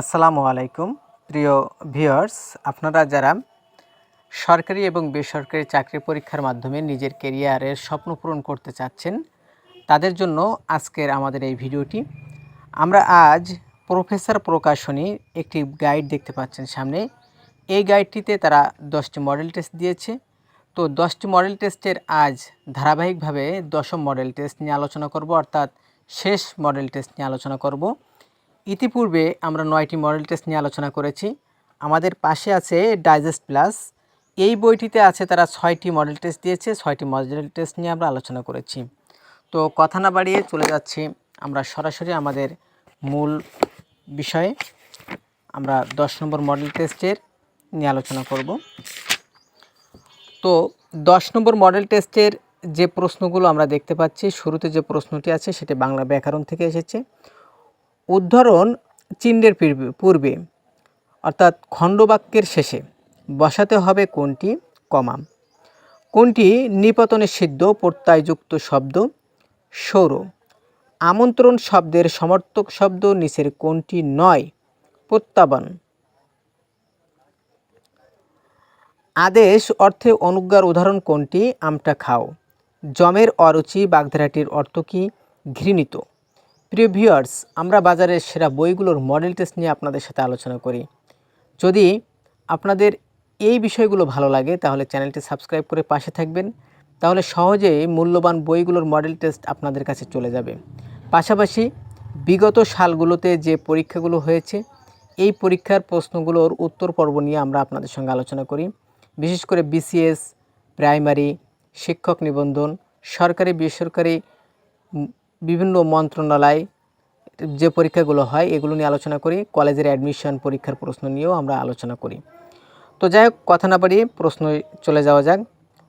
আসসালামু আলাইকুম। প্রিয় ভিউয়ার্স, আপনারা যারা সরকারি এবং বেসরকারি চাকরি পরীক্ষার মাধ্যমে নিজের কেরিয়ারের স্বপ্ন পূরণ করতে চাচ্ছেন, তাদের জন্য আজকের আমাদের এই ভিডিওটি। আমরা আজ প্রফেসর প্রকাশনী একটি গাইড দেখতে পাচ্ছেন সামনে। এই গাইডটিতে তারা দশটি মডেল টেস্ট দিয়েছে। তো দশটি মডেল টেস্টের আজ ধারাবাহিকভাবে দশম মডেল টেস্ট নিয়ে আলোচনা করব, অর্থাৎ শেষ মডেল টেস্ট নিয়ে আলোচনা করব। ইতিপূর্বে আমরা নয়টি মডেল টেস্ট নিয়ে আলোচনা করেছি। আমাদের পাশে আছে ডাইজেস্ট প্লাস এই বইটিতে আছে তারা ছয়টি মডেল টেস্ট দিয়েছে, ছয়টি মডেল টেস্ট নিয়ে আমরা আলোচনা করেছি। তো কথা না বাড়িয়ে চলে যাচ্ছি আমরা সরাসরি আমাদের মূল বিষয়ে। আমরা দশ নম্বর মডেল টেস্টের নিয়ে আলোচনা করব। তো দশ নম্বর মডেল টেস্টের যে প্রশ্নগুলো আমরা দেখতে পাচ্ছি, শুরুতে যে প্রশ্নটি আছে সেটি বাংলা ব্যাকরণ থেকে এসেছে। উদ্ধরণ চিহ্নের পূর্বে- অর্থাৎ খণ্ডবাক্যের শেষে। বসাতে হবে কোনটি? কমা। কোনটি? নিপতনের সিদ্ধ, প্রত্যয়যুক্ত শব্দ, সৌর। আমন্ত্রণ শব্দের সমর্থক শব্দ নিচের কোনটি? নয়। প্রত্যাবান আদেশ, অর্থে অনুজ্ঞার উদাহরণ কোনটি? আমটা খাও। জমের অরুচি বাগধারাটির অর্থ কি? ঘৃণিত। প্রিয় ভিউয়ার্স আমরা বাজারের সেরা বইগুলোর মডেল টেস্ট নিয়ে আপনাদের সাথে আলোচনা করি। যদি আপনাদের এই বিষয়গুলো ভালো লাগে, তাহলে চ্যানেলটি সাবস্ক্রাইব করে পাশে থাকবেন। তাহলে সহজেই মূল্যবান বইগুলোর মডেল টেস্ট আপনাদের কাছে চলে যাবে। পাশাপাশি বিগত সালগুলোতে যে পরীক্ষাগুলো হয়েছে, এই পরীক্ষার প্রশ্নগুলোর উত্তর পর্ব নিয়ে আমরা আপনাদের সঙ্গে আলোচনা করি। বিশেষ করে বিসিএস প্রাইমারি শিক্ষক নিবন্ধন, সরকারি, বেসরকারি বিভিন্ন মন্ত্রণালয় যে পরীক্ষাগুলো হয়, এগুলো নিয়ে আলোচনা করি। কলেজের অ্যাডমিশন পরীক্ষার প্রশ্ন নিয়েও আমরা আলোচনা করি। তো যাই হোক, কথা না বাড়িয়ে প্রশ্ন চলে যাওয়া যাক।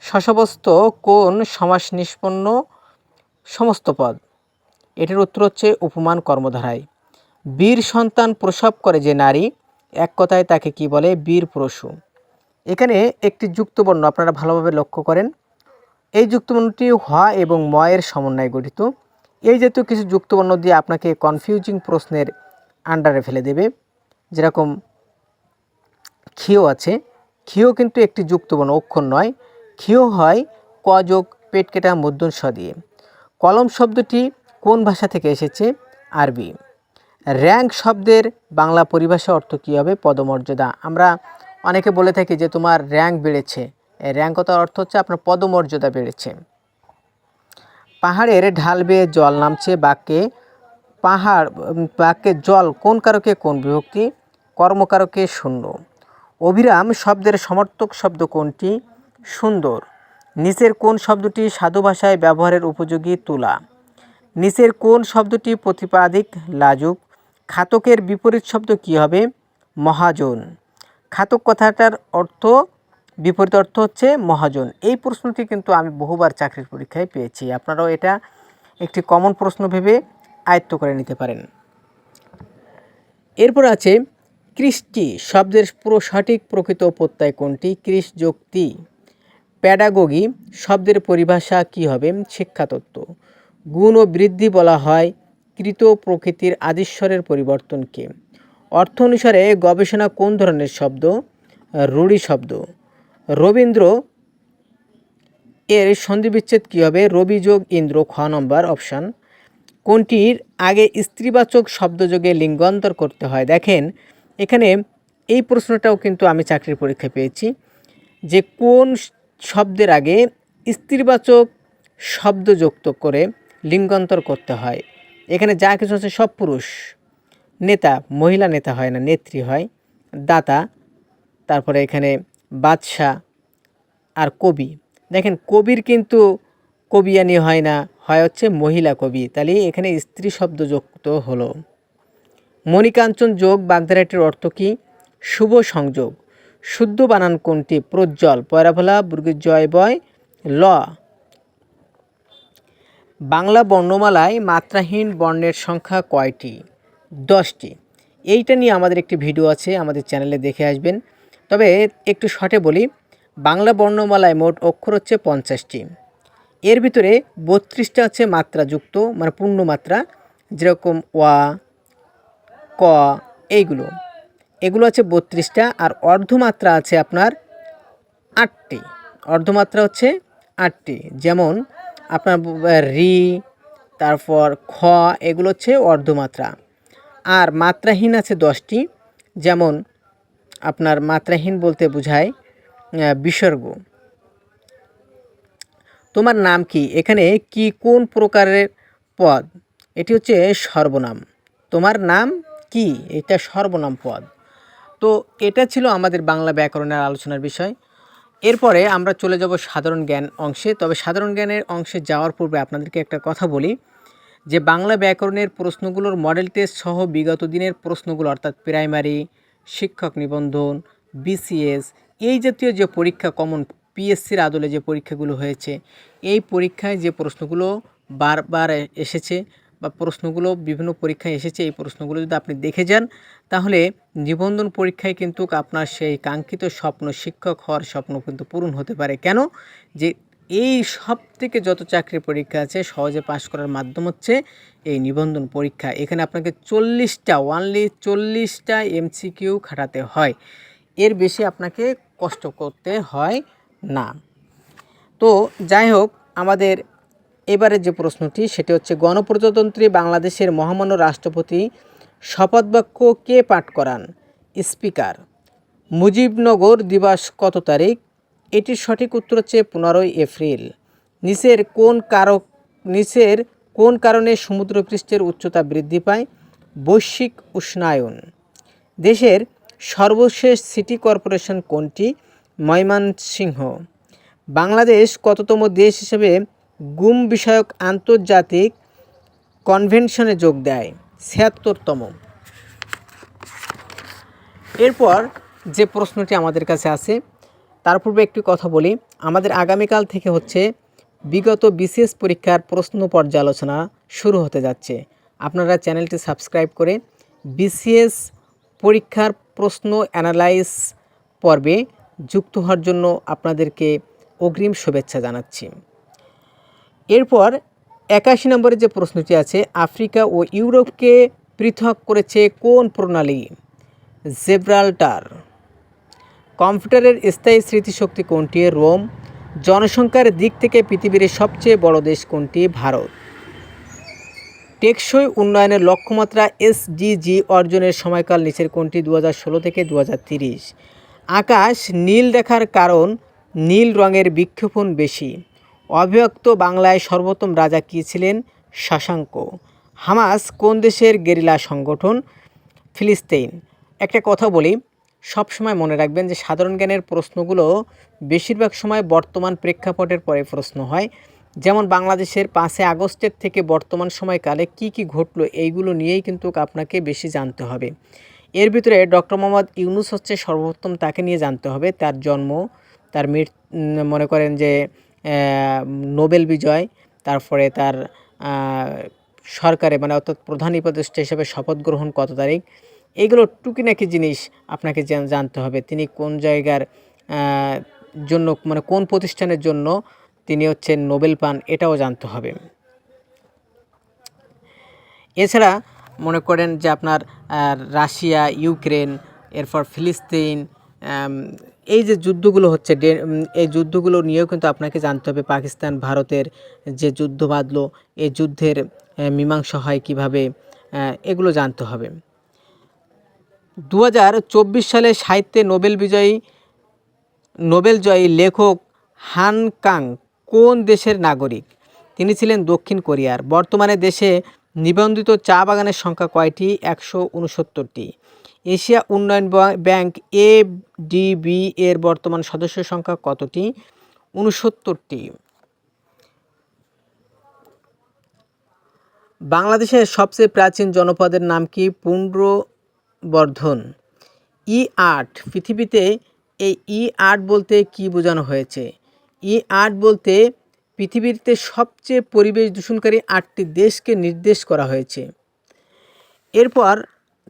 শশবস্ত কোন সমাস নিষ্পন্ন সমস্ত পদ? এটির উত্তর হচ্ছে উপমান কর্মধারায়। বীর সন্তান প্রসব করে যে নারী, এক কথায় তাকে কি বলে? বীর প্রসূ। এখানে একটি যুক্তবর্ণ আপনারা ভালোভাবে লক্ষ্য করেন। এই যুক্তবর্ণটি হ এবং ময়ের সমন্বয়ে গঠিত। এই জাতীয় কিছু যুক্তবর্ণ দিয়ে আপনাকে কনফিউজিং প্রশ্নের আন্ডারে ফেলে দেবে। যেরকম, ক্ষিয় আছে। ক্ষিয় কিন্তু একটি যুক্তবর্ণ, অক্ষর নয়। ক্ষিয় হয় ক যোগ পেট কেটা মধ্যন স দিয়ে। কলম শব্দটি কোন ভাষা থেকে এসেছে? আরবি। র্যাঙ্ক শব্দের বাংলা পরিভাষা অর্থ কী হবে? পদমর্যাদা। আমরা অনেকে বলে থাকি যে তোমার র্যাঙ্ক বেড়েছে। র্যাঙ্ক কথার অর্থ হচ্ছে আপনার পদমর্যাদা বেড়েছে। পাহাড়ের ঢাল বেয়ে জল নামছে বাক্যে পাহাড় বাক্যে জল কোন কারকে, কোন বিভক্তি? কর্মকারকে শূন্য। অভিরাম শব্দের সমর্থক শব্দ কোনটি? সুন্দর। নিচের কোন শব্দটি সাধু ভাষায় ব্যবহারের উপযোগী? তুলা। নিচের কোন শব্দটি প্রতিপাদিক? লাজুক। খাতকের বিপরীত শব্দ কী হবে? মহাজন। খাতক কথাটার অর্থ বিপরীত অর্থ হচ্ছে মহাজন। এই প্রশ্নটি কিন্তু আমি বহুবার চাকরির পরীক্ষায় পেয়েছি। আপনারাও এটা একটি কমন প্রশ্ন ভেবে আয়ত্ত করে নিতে পারেন। এরপর আছে কৃষ্টি শব্দের পুরো সঠিক প্রকৃত প্রত্যয় কোনটি? কৃষ যুক্তি। প্যাডাগোগি, শব্দের পরিভাষা কি হবে? শিক্ষাতত্ত্ব। গুণ ও বৃদ্ধি বলা হয় কৃত প্রকৃতির আদিশ্বরের পরিবর্তনকে। অর্থ অনুসারে গবেষণা কোন ধরনের শব্দ? রূঢ়ি শব্দ। রবীন্দ্র এর সন্ধিবিচ্ছেদ কী হবে? রবি যোগ ইন্দ্র, খ নম্বর অপশান। কোনটির আগে স্ত্রীবাচক শব্দযোগে লিঙ্গান্তর করতে হয়? দেখেন, এখানে এই প্রশ্নটাও কিন্তু আমি চাকরির পরীক্ষায় পেয়েছি যে কোন শব্দের আগে স্ত্রীবাচক শব্দ যুক্ত করে লিঙ্গান্তর করতে হয়? এখানে যা কিছু আছে সব পুরুষ। নেতা, মহিলা নেতা হয় না, নেত্রী হয়। দাতা, তারপরে এখানে বাদশাহ আর কবি। দেখেন, কবির কিন্তু কবিয়ানি হয় না, হয় হচ্ছে মহিলা কবি। তাহলে এখানে স্ত্রী শব্দ যুক্ত হলো। মণিকাঞ্চন যোগ বাগধারাটির অর্থ কী? শুভ সংযোগ। শুদ্ধ বানান কোনটি? প্রজ্জ্বল পয়রাফলা বুর্গের জয় বয়, ল। বাংলা বর্ণমালায় মাত্রাহীন বর্ণের সংখ্যা কয়টি? দশটি। এইটা নিয়ে আমাদের একটি ভিডিও আছে, আমাদের চ্যানেলে দেখে আসবেন। তবে একটু শর্টে বলি, বাংলা বর্ণমালায় মোট অক্ষর হচ্ছে পঞ্চাশটি। এর ভিতরে বত্রিশটা হচ্ছে মাত্রাযুক্ত মানে পূর্ণ মাত্রা যেরকম ওয়া, ক, এইগুলো। এগুলো আছে বত্রিশটা, আর অর্ধমাত্রা আছে আপনার আটটি। অর্ধমাত্রা হচ্ছে আটটি। যেমন আপনার রি, তারপর খ, এগুলো হচ্ছে অর্ধমাত্রা। আর মাত্রাহীন আছে দশটি। যেমন আপনার মাত্রাহীন বলতে বোঝায় বিসর্গ। তোমার নাম কি? এখানে কি কোন প্রকারের পদ? এটি হচ্ছে সর্বনাম। তোমার নাম কি? এটা সর্বনাম পদ। তো এটা ছিল আমাদের বাংলা ব্যাকরণের আলোচনার বিষয়। এরপরে আমরা চলে যাব সাধারণ জ্ঞান অংশে। তবে সাধারণ জ্ঞানের অংশে যাওয়ার পূর্বে আপনাদেরকে একটা কথা বলি, যে বাংলা ব্যাকরণের প্রশ্নগুলোর মডেল টেস্ট সহ বিগত দিনের প্রশ্নগুলো, অর্থাৎ প্রাইমারি শিক্ষক নিবন্ধন বিসিএস এই জাতীয় যে পরীক্ষা কমন পিএসসির আদলে যে পরীক্ষাগুলো হয়েছে, এই পরীক্ষায় যে প্রশ্নগুলো বারবার এসেছে বা প্রশ্নগুলো বিভিন্ন পরীক্ষায় এসেছে, এই প্রশ্নগুলো যদি আপনি দেখে যান, তাহলে নিবন্ধন পরীক্ষায় কিন্তু আপনার সেই কাঙ্ক্ষিত স্বপ্ন শিক্ষক হওয়ার স্বপ্ন কিন্তু পূরণ হতে পারে। কেন? যে এই সব থেকে যত চাকরির পরীক্ষা আছে, সহজে পাশ করার মাধ্যম হচ্ছে এই নিবন্ধন পরীক্ষা। এখানে আপনাকে চল্লিশটা ওয়ানলি চল্লিশটা এমসিকিউ খাটাতে হয়। এর বেশি আপনাকে কষ্ট করতে হয় না। তো যাই হোক, আমাদের এবারে যে প্রশ্নটি, সেটি হচ্ছে গণপ্রজাতন্ত্রী বাংলাদেশের মহামান্য রাষ্ট্রপতি শপথবাক্য কে পাঠ করান? স্পিকার মুজিবনগর দিবস কত তারিখ? এটির সঠিক উত্তর হচ্ছে পনেরোই এপ্রিল। নিচের কোন কারক, নিচের কোন কারণে সমুদ্রপৃষ্ঠের উচ্চতা বৃদ্ধি পায়? বৈশ্বিক উষ্ণায়ন। দেশের সর্বশেষ সিটি কর্পোরেশন কোনটি? ময়মনসিংহ। বাংলাদেশ কততম দেশ হিসেবে গুম বিষয়ক আন্তর্জাতিক কনভেনশনে যোগ দেয়? ছিয়াত্তরতম। এরপর যে প্রশ্নটি আমাদের কাছে আছে তার পূর্বে একটি কথা বলি। আমাদের আগামীকাল থেকে হচ্ছে বিগত বিশেষ পরীক্ষার প্রশ্ন পর্যালোচনা শুরু হতে যাচ্ছে। আপনারা চ্যানেলটি সাবস্ক্রাইব করে বিসিএস পরীক্ষার প্রশ্ন অ্যানালাইজ পর্বে যুক্ত হওয়ার জন্য আপনাদেরকে অগ্রিম শুভেচ্ছা জানাচ্ছি। এরপর একাশি নম্বরের যে প্রশ্নটি আছে, আফ্রিকা ও ইউরোপকে পৃথক করেছে কোন প্রণালী? জেব্রাল্টার। কম্পিউটারের স্থায়ী স্মৃতিশক্তি কোনটি? রোম। জনসংখ্যার দিক থেকে পৃথিবীর সবচেয়ে বড় দেশ কোনটি? ভারত। টেকসই উন্নয়নের লক্ষ্যমাত্রা এসডিজি অর্জনের সময়কাল নিচের কোনটি? দু হাজার ষোলো থেকে দু আকাশ নীল দেখার কারণ, নীল রঙের বিক্ষেপণ বেশি। অবিভক্ত বাংলায় সর্বোত্তম রাজা কী ছিলেন? শশাঙ্ক। হামাস কোন দেশের গেরিলা সংগঠন? ফিলিস্তিন। একটা কথা বলি সব সময় মনে রাখবেন যে সাধারণ জ্ঞানের প্রশ্নগুলো বেশিরভাগ সময় বর্তমান প্রেক্ষাপটের পরে প্রশ্ন হয়। যেমন বাংলাদেশের পাঁচে আগস্টের থেকে বর্তমান সময়কালে কি কি ঘটলো এইগুলো নিয়েই কিন্তু আপনাকে বেশি জানতে হবে। এর ভিতরে ডক্টর মোহাম্মদ ইউনুস হচ্ছে সর্বপ্রথম তাকে নিয়ে জানতে হবে। তার জন্ম, তার মৃত মনে করেন যে নোবেল বিজয়, তারপরে তার সরকারে মানে অর্থাৎ প্রধান উপদেষ্টা হিসেবে শপথ গ্রহণ কত তারিখ এইগুলো টুকিনাকি জিনিস আপনাকে জানতে হবে। তিনি কোন জায়গার জন্য মানে কোন প্রতিষ্ঠানের জন্য তিনি হচ্ছেন নোবেল পান এটাও জানতে হবে। এছাড়া মনে করেন যে আপনার রাশিয়া, ইউক্রেন, এরপর ফিলিস্তিন এই যে যুদ্ধগুলো হচ্ছে এই যুদ্ধগুলো নিয়েও কিন্তু আপনাকে জানতে হবে। পাকিস্তান, ভারতের যে যুদ্ধ বাঁধলো, এই যুদ্ধের মীমাংসা হয় কীভাবে এগুলো জানতে হবে। দু হাজার চব্বিশ সালে সাহিত্যে নোবেল বিজয়ী, নোবেল জয়ী লেখক হান কাং কোন দেশের নাগরিক? তিনি ছিলেন দক্ষিণ কোরিয়ার। বর্তমানে দেশে নিবন্ধিত চা বাগানের সংখ্যা কয়টি? একশো উনসত্তরটি। এশিয়া উন্নয়ন ব্যাংক এ ডিবি এর বর্তমান সদস্য সংখ্যা কতটি? উনসত্তরটি। বাংলাদেশের সবচেয়ে প্রাচীন জনপদের নাম কি? পুণ্ড্রবর্ধন ই আর্ট পৃথিবীতে এই ই আর্ট বলতে কি বোঝানো হয়েছে? ই আর্ট বলতে পৃথিবীতে সবচেয়ে পরিবেশ দূষণকারী আটটি দেশকে নির্দেশ করা হয়েছে। এরপর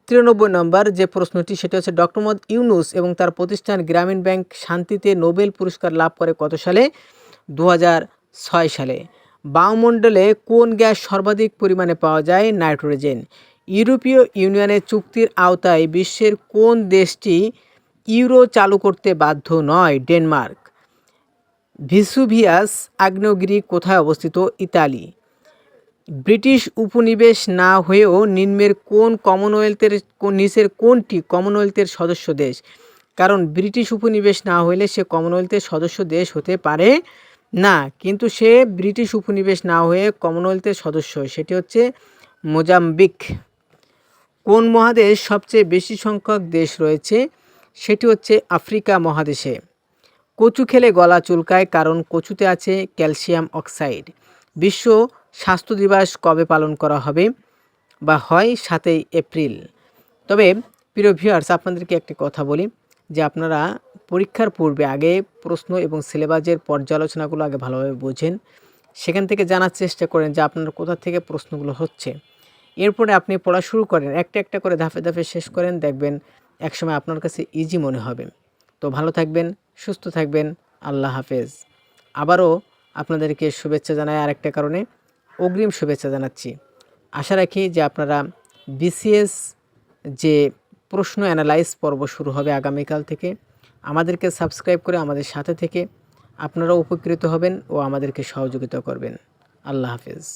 তিরানব্বই নম্বর যে প্রশ্নটি, সেটা হচ্ছে ডক্টর মোহাম্মদ ইউনুস এবং তার প্রতিষ্ঠান গ্রামীণ ব্যাংক শান্তিতে নোবেল পুরস্কার লাভ করে কত সালে? দু সালে। বায়ুমণ্ডলে কোন গ্যাস সর্বাধিক পরিমাণে পাওয়া যায়? নাইট্রোজেন। ইউরোপীয় ইউনিয়নের চুক্তির আওতায় বিশ্বের কোন দেশটি ইউরো চালু করতে বাধ্য নয়? ডেনমার্ক। ভিসুভিয়াস আগ্নেয়গিরি কোথায় অবস্থিত? ইতালি। ব্রিটিশ উপনিবেশ না হয়েও নিম্নের কোন কমনওয়েলথের, নিচের কোনটি কমনওয়েলথের সদস্য দেশ? কারণ ব্রিটিশ উপনিবেশ না হলে সে কমনওয়েলথের সদস্য দেশ হতে পারে না। কিন্তু সে ব্রিটিশ উপনিবেশ না হয়ে কমনওয়েলথের সদস্য, সেটি হচ্ছে মোজাম্বিক। কোন মহাদেশ সবচেয়ে বেশি সংখ্যক দেশ রয়েছে? সেটি হচ্ছে আফ্রিকা মহাদেশে। কচু খেলে গলা চুলকায় কারণ কচুতে আছে ক্যালসিয়াম অক্সাইড। বিশ্ব স্বাস্থ্য দিবস কবে পালন করা হবে? বা হয় সাতই এপ্রিল। তবে প্রিয় ভিউয়ার্স আপনাদেরকে একটি কথা বলি যে আপনারা পরীক্ষার পূর্বে আগে প্রশ্ন এবং সিলেবাসের পর্যালোচনাগুলো আগে ভালোভাবে বোঝেন। সেখান থেকে জানার চেষ্টা করেন যে আপনার কোথা থেকে প্রশ্নগুলো হচ্ছে। এরপরে আপনি পড়া শুরু করেন, একটা একটা করে ধাপে ধাপে শেষ করেন, দেখবেন একসময় আপনার কাছে ইজি মনে হবে। তো ভালো থাকবেন, সুস্থ থাকবেন, আল্লাহ হাফেজ। আবারও আপনাদেরকে শুভেচ্ছা জানাই আরেকটা কারণে, অগ্রিম শুভেচ্ছা জানাচ্ছি। আশা রাখি যে আপনারা বিসিএস যে প্রশ্ন অ্যানালাইজ পর্ব শুরু হবে আগামীকাল থেকে, আমাদেরকে সাবস্ক্রাইব করে আমাদের সাথে থেকে আপনারাও উপকৃত হবেন ও আমাদেরকে সহযোগিতা করবেন। আল্লাহ হাফেজ।